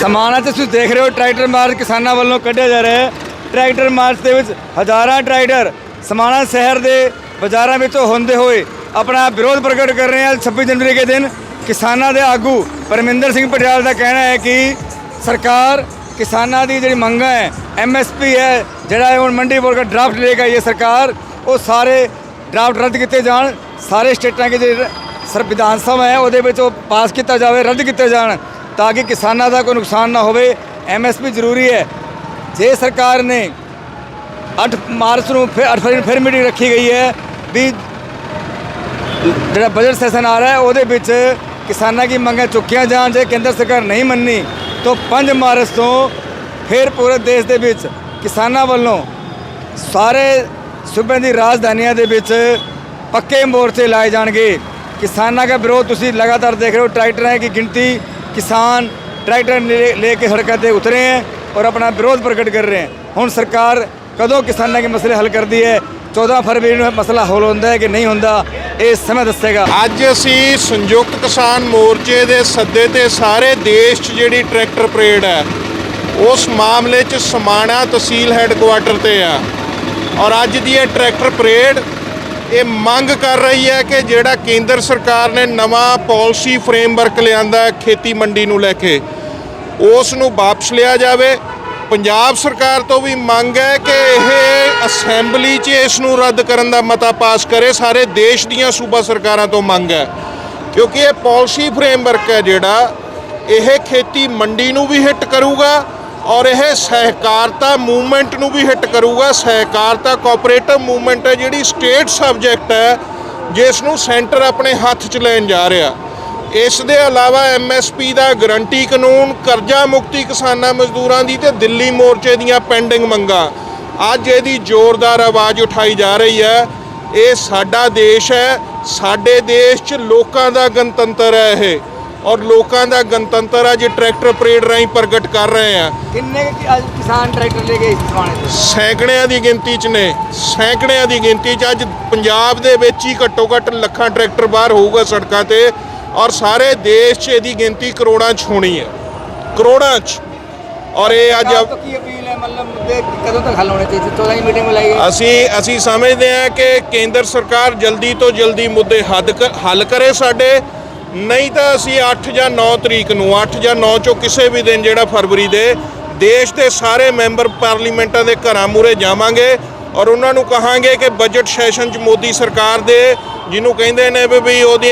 ਸਮਾਣਾ ਤੇ ਤੁਸੀਂ ਦੇਖ ਰਹੇ ਹੋ, ਟਰੈਕਟਰ ਮਾਰਚ ਕਿਸਾਨਾਂ ਵੱਲੋਂ ਕੱਢਿਆ ਜਾ ਰਿਹਾ ਹੈ। ਟਰੈਕਟਰ ਮਾਰਚ ਦੇ ਵਿੱਚ ਹਜ਼ਾਰਾਂ ਟਰੈਕਟਰ ਸਮਾਣਾ ਸ਼ਹਿਰ ਦੇ ਬਾਜ਼ਾਰਾਂ ਵਿੱਚੋਂ ਹੁੰਦੇ ਹੋਏ ਆਪਣਾ ਵਿਰੋਧ ਪ੍ਰਗਟ ਕਰ ਰਹੇ ਹਨ 26 ਜਨਵਰੀ ਦੇ ਦਿਨ ਕਿਸਾਨਾਂ ਦੇ ਆਗੂ ਪਰਮਿੰਦਰ ਸਿੰਘ ਪਟਿਆਲ ਦਾ ਕਹਿਣਾ ਹੈ ਕਿ ਸਰਕਾਰ ਕਿਸਾਨਾਂ ਦੀ ਜਿਹੜੀ ਮੰਗਾਂ ਹੈ ਐਮਐਸਪੀ ਹੈ, ਜਿਹੜਾ ਹੁਣ ਮੰਡੀ ਬੋਰਡ ਦਾ ਡਰਾਫਟ ਲੈ ਕੇ ਆਈ ਹੈ ਸਰਕਾਰ, ਉਹ ਸਾਰੇ ਡਰਾਫਟ ਰੱਦ ਕੀਤੇ ਜਾਣ। ਸਾਰੇ ਸਟੇਟਾਂ ਦੇ ਜਿਹੜੇ ਸਰ ਵਿਧਾਨ ਸਭਾ ਹੈ, ਉਹਦੇ ਵਿੱਚ ਉਹ ਪਾਸ ਕੀਤਾ ਜਾਵੇ, ਰੱਦ ਕੀਤੇ ਜਾਣ। ਤਾਂ ਕਿ ਕਿਸਾਨਾਂ ਦਾ ਕੋਈ ਨੁਕਸਾਨ ਨਾ ਹੋਵੇ ਐਮਐਸਪੀ ਜ਼ਰੂਰੀ ਹੈ ਜੇ ਸਰਕਾਰ ਨੇ 8 ਮਾਰਚ ਨੂੰ ਫਿਰ 8 ਫਰਵਰੀ ਨੂੰ ਫਿਰ ਮੀਟਿੰਗ ਰੱਖੀ ਗਈ ਹੈ ਵੀ ਜਿਹੜਾ ਬਜਟ ਸੈਸ਼ਨ ਆ ਰਿਹਾ ਹੈ ਉਹਦੇ ਵਿੱਚ ਕਿਸਾਨਾਂ ਦੀ ਮੰਗਾਂ ਚੁੱਕੀਆਂ ਜਾਣ ਜੇ ਕੇਂਦਰ ਸਰਕਾਰ ਨਹੀਂ ਮੰਨੀ ਤਾਂ 5 ਮਾਰਚ ਤੋਂ ਫਿਰ ਪੂਰੇ ਦੇਸ਼ ਦੇ ਵਿੱਚ ਕਿਸਾਨਾਂ ਵੱਲੋਂ ਸਾਰੇ ਸੂਬਿਆਂ ਦੀ ਰਾਜਧਾਨੀਆਂ ਦੇ ਵਿੱਚ ਪੱਕੇ ਮੋਰਚੇ ਲਾਏ ਜਾਣਗੇ ਕਿਸਾਨਾਂ ਦਾ ਵਿਰੋਧ ਤੁਸੀਂ ਲਗਾਤਾਰ ਦੇਖ ਰਹੇ ਹੋ ਟਰੈਕਟਰਾਂ ਦੀ ਗਿਣਤੀ किसान ट्रैक्टर ले- लेके सड़कों ਤੇ ਉਤਰੇ हैं और अपना ਵਿਰੋਧ ਪ੍ਰਗਟ ਕਰ ਰਹੇ हैं ਹੁਣ ਸਰਕਾਰ ਕਦੋਂ ਕਿਸਾਨਾਂ ਦੇ ਮਸਲੇ ਹੱਲ ਕਰਦੀ ਹੈ 14 ਫਰਵਰੀ ਨੂੰ ਇਹ ਮਸਲਾ ਹੱਲ ਹੁੰਦਾ ਹੈ ਕਿ ਨਹੀਂ ਹੁੰਦਾ ਇਹ ਸਮਾਂ ਦੱਸੇਗਾ ਅੱਜ ਅਸੀਂ ਸੰਯੁਕਤ ਕਿਸਾਨ ਮੋਰਚੇ ਦੇ ਸੱਦੇ ਤੇ ਸਾਰੇ ਦੇਸ਼ 'ਚ ਜਿਹੜੀ ਟਰੈਕਟਰ ਪਰੇਡ ਹੈ ਉਸ ਮਾਮਲੇ 'ਚ ਸਮਾਣਾ ਤਹਿਸੀਲ ਹੈੱਡਕੁਆਟਰ ਤੇ ਆ ਔਰ ਅੱਜ ਦੀ ਇਹ ਟਰੈਕਟਰ ਪਰੇਡ ਇਹ ਮੰਗ ਕਰ ਰਹੀ ਹੈ ਕਿ ਜਿਹੜਾ ਕੇਂਦਰ ਸਰਕਾਰ ਨੇ ਨਵਾਂ ਪਾਲਿਸੀ ਫਰੇਮਵਰਕ ਲਿਆਂਦਾ ਹੈ, ਖੇਤੀ ਮੰਡੀ ਨੂੰ ਲੈ ਕੇ, ਉਸ ਨੂੰ ਵਾਪਸ ਲਿਆ ਜਾਵੇ। ਪੰਜਾਬ ਸਰਕਾਰ ਤੋਂ ਵੀ ਮੰਗ ਹੈ ਕਿ ਇਹ ਅਸੈਂਬਲੀ 'ਚ ਇਸ ਨੂੰ ਰੱਦ ਕਰਨ ਦਾ ਮਤਾ ਪਾਸ ਕਰੇ। ਸਾਰੇ ਦੇਸ਼ ਦੀਆਂ ਸੂਬਾ ਸਰਕਾਰਾਂ ਤੋਂ ਮੰਗ ਹੈ, ਕਿਉਂਕਿ ਇਹ ਪਾਲਿਸੀ ਫਰੇਮਵਰਕ ਹੈ ਜਿਹੜਾ, ਇਹ ਖੇਤੀ ਮੰਡੀ ਨੂੰ ਵੀ ਹਿੱਟ ਕਰੂਗਾ ਔਰ ਇਹ ਸਹਿਕਾਰਤਾ ਮੂਵਮੈਂਟ ਨੂੰ ਵੀ ਹਿੱਟ ਕਰੂਗਾ। ਸਹਿਕਾਰਤਾ ਕੋਆਪਰੇਟਿਵ ਮੂਵਮੈਂਟ ਹੈ ਜਿਹੜੀ ਸਟੇਟ ਸਬਜੈਕਟ ਹੈ, ਜਿਸ ਨੂੰ ਸੈਂਟਰ ਆਪਣੇ ਹੱਥ 'ਚ ਲੈਣ ਜਾ ਰਿਹਾ। ਇਸ ਦੇ ਇਲਾਵਾ ਐਮਐਸਪੀ ਦਾ ਗਰੰਟੀ ਕਾਨੂੰਨ, ਕਰਜ਼ਾ ਮੁਕਤੀ ਕਿਸਾਨਾਂ ਮਜ਼ਦੂਰਾਂ ਦੀ ਤੇ ਦਿੱਲੀ ਮੋਰਚੇ ਦੀਆਂ ਪੈਂਡਿੰਗ ਮੰਗਾਂ। ਅੱਜ ਇਹਦੀ ਜ਼ੋਰਦਾਰ ਆਵਾਜ਼ ਉਠਾਈ ਜਾ ਰਹੀ ਹੈ। ਇਹ ਸਾਡਾ ਦੇਸ਼ ਹੈ, ਸਾਡੇ ਦੇਸ਼ 'ਚ ਲੋਕਾਂ ਦਾ ਗਣਤੰਤਰ ਹੈ ਇਹ। ਔਰ ਲੋਕਾਂ ਦਾ ਗਣਤੰਤਰ ਅੱਜ ਟਰੈਕਟਰ ਪਰੇਡ ਰਾਹੀਂ ਪ੍ਰਗਟ ਕਰ ਰਹੇ ਆ। ਕਿੰਨੇ ਕੁ ਅੱਜ ਕਿਸਾਨ ਟਰੈਕਟਰ ਲੈ ਗਏ ਸਮਾਣੇ ਤੋਂ? ਸੈਂਕੜਿਆਂ ਦੀ ਗਿਣਤੀ 'ਚ ਨੇ ਸੈਂਕੜਿਆਂ ਦੀ ਗਿਣਤੀ 'ਚ। ਅੱਜ ਪੰਜਾਬ ਦੇ ਵਿੱਚ ਹੀ ਘੱਟੋ ਘੱਟ ਲੱਖਾਂ ਟਰੈਕਟਰ ਬਾਹਰ ਹੋਊਗਾ ਸੜਕਾਂ ਤੇ ਔਰ ਸਾਰੇ ਦੇਸ਼ 'ਚ ਇਹਦੀ ਗਿਣਤੀ ਕਰੋੜਾਂ 'ਚ ਹੋਣੀ ਹੈ। ਕਰੋੜਾਂ 'ਚ। ਔਰ ਇਹ ਅੱਜ ਤੋਂ ਕੀ ਅਪੀਲ ਹੈ? ਮਤਲਬ ਮੁੱਦੇ ਕਦੋਂ ਤੱਕ ਹੱਲ ਹੋਣੇ ਚਾਹੀਦੇ? 14 ਦੀ ਮੀਟਿੰਗ ਬੁਲਾਈ ਹੈ ਅਸੀਂ ਅਸੀਂ ਸਮਝਦੇ ਹਾਂ ਕਿ ਕੇਂਦਰ ਸਰਕਾਰ ਜਲਦੀ ਤੋਂ ਜਲਦੀ ਮੁੱਦੇ ਹੱਦ ਕ- ਹੱਲ ਕਰੇ ਸਾਡੇ। ਨਹੀਂ ਤਾਂ ਅਸੀਂ 8 ਜਾਂ 9 ਤਰੀਕ ਨੂੰ 8 ਜਾਂ 9 ਚੋਂ ਕਿਸੇ ਵੀ ਦਿਨ ਜਿਹੜਾ ਫਰਵਰੀ ਦੇ, ਦੇਸ਼ ਦੇ ਸਾਰੇ ਮੈਂਬਰ ਪਾਰਲੀਮੈਂਟਾਂ ਦੇ ਘਰਾਂ ਮੂਰੇ ਜਾਵਾਂਗੇ ਔਰ ਉਹਨਾਂ ਨੂੰ ਕਹਾਂਗੇ ਕਿ ਬਜਟ ਸੈਸ਼ਨ 'ਚ ਮੋਦੀ ਸਰਕਾਰ ਦੇ, ਜਿਹਨੂੰ ਕਹਿੰਦੇ ਨੇ ਵੀ ਵੀ ਉਹਦੀ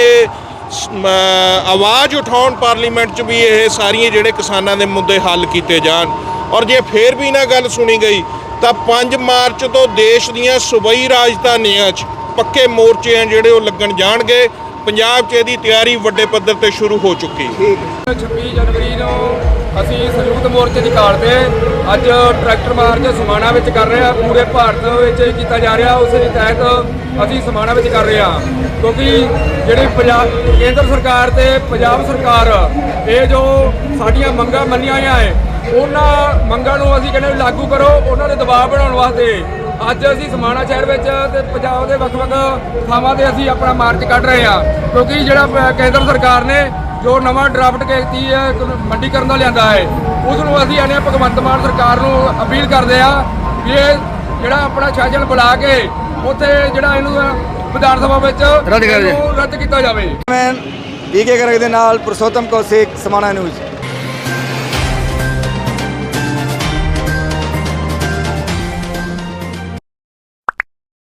ਆਵਾਜ਼ ਉਠਾਉਣ ਪਾਰਲੀਮੈਂਟ 'ਚ ਵੀ ਇਹ ਸਾਰੀਆਂ ਜਿਹੜੇ ਕਿਸਾਨਾਂ ਦੇ ਮੁੱਦੇ ਹੱਲ ਕੀਤੇ ਜਾਣ। ਔਰ ਜੇ ਫੇਰ ਵੀ ਨਾ ਗੱਲ ਸੁਣੀ ਗਈ, ਤਾਂ 5 ਮਾਰਚ ਤੋਂ ਦੇਸ਼ ਦੀਆਂ ਸੂਬਾਈ ਰਾਜਧਾਨੀਆਂ 'ਚ ਪੱਕੇ ਮੋਰਚੇ ਆ ਜਿਹੜੇ ਉਹ ਲੱਗਣ ਜਾਣਗੇ। ਪੰਜਾਬ 'ਚ ਇਹਦੀ ਤਿਆਰੀ ਵੱਡੇ ਪੱਧਰ ਤੇ ਸ਼ੁਰੂ ਹੋ ਚੁੱਕੀ। ਹੈ। 26 ਜਨਵਰੀ ਨੂੰ ਅਸੀਂ ਸੰਯੁਕਤ ਮੋਰਚੇ ਦੀ ਕਾਲ ਤੇ ਅੱਜ ਟਰੈਕਟਰ ਮਾਰਚ ਸਮਾਣਾ ਵਿੱਚ ਕਰ ਰਹੇ ਹਾਂ। ਪੂਰੇ ਭਾਰਤ ਵਿੱਚ ਇਹ ਕੀਤਾ ਜਾ ਰਿਹਾ। ਉਸ ਦੇ ਤਹਿਤ ਅਸੀਂ ਸਮਾਣਾ ਵਿੱਚ ਕਰ ਰਹੇ ਹਾਂ। ਕਿਉਂਕਿ ਜਿਹੜੀ ਪੰਜਾਬ ਕੇਂਦਰ ਸਰਕਾਰ ਤੇ ਪੰਜਾਬ ਸਰਕਾਰ ਇਹ ਜੋ ਸਾਡੀਆਂ ਮੰਗਾਂ ਮੰਨੀਆਂ ਹੋਈਆਂ ਹੈ ਉਹਨਾਂ ਮੰਗਾਂ ਨੂੰ ਅਸੀਂ ਕਹਿੰਦੇ ਲਾਗੂ ਕਰੋ। ਉਹਨਾਂ ਦੇ ਦਬਾਅ ਬਣਾਉਣ ਵਾਸਤੇ ਅੱਜ ਅਸੀਂ ਸਮਾਣਾ ਸ਼ਹਿਰ ਵਿੱਚ ਤੇ ਪੰਜਾਬ ਦੇ ਵੱਖ-ਵੱਖ ਥਾਵਾਂ ਤੇ ਅਸੀਂ ਆਪਣਾ ਮਾਰਚ ਕੱਢ ਰਹੇ ਹਾਂ। ਕਿਉਂਕਿ ਜਿਹੜਾ ਕੇਂਦਰ ਸਰਕਾਰ ਨੇ ਜੋ ਨਵਾਂ ਡਰਾਫਟ ਕੀਤੀ ਹੈ ਕ- ਮੰਡੀਕਰਨ ਦਾ ਲਿਆਂਦਾ ਹੈ ਉਸ ਨੂੰ ਅਸੀਂ ਆਨੇ ਭਗਵੰਤ ਮਾਨ ਸਰਕਾਰ ਨੂੰ ਅਪੀਲ ਕਰਦੇ ਆ ਇਹ ਜਿਹੜਾ ਆਪਣਾ ਸੈਸ਼ਨ ਬੁਲਾ ਕੇ ਉੱਥੇ ਜਿਹੜਾ ਇਹਨੂੰ ਵਿਧਾਨ ਸਭਾ ਵਿੱਚ ਰੱਦ ਕਰ ਦੇ। ਇਹਨੂੰ ਰੱਦ ਕੀਤਾ ਜਾਵੇ। ਮੈਂ ਬੀਕੇ ਗਰਗ ਦੇ ਨਾਲ ਪੁਰਸ਼ੋਤਮ ਕੌਸ਼ਿਕ ਸਮਾਣਾ ਨਿਊਜ਼।